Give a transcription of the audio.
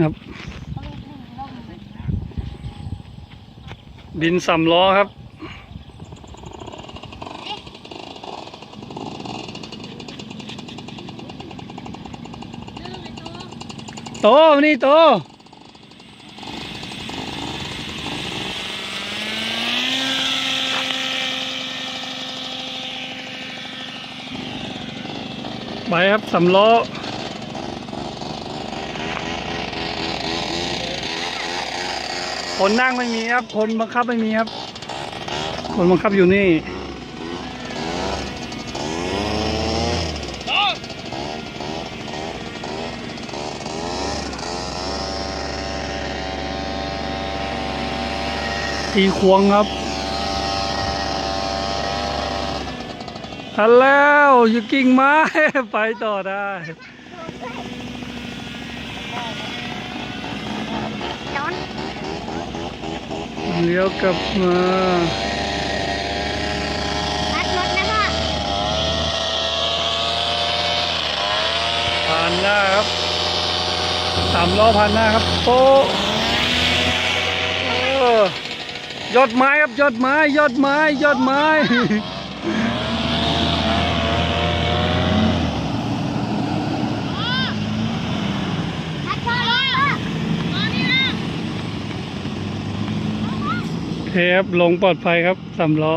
ครับบินสามล้อครับ โตมานี่โตไปครับสำล้อ คนนั่งไม่มีครับ คนบังคับไม่มีครับ คนบังคับอยู่นี่ตีควงครับทันแล้วอยู่กิ่งไม้ ไปต่อได้ เลี้ยวกลับมาพัดรถนะพ่อผ่านหน้าครับสามล้อผ่านหน้าครับโป๊ะเออยอดไม้ครับยอดไม้ยอดไม้ยอดไม้ พัดพ่อรถพ่อนี่นะ เทปลงปลอดภัยครับสามล้อ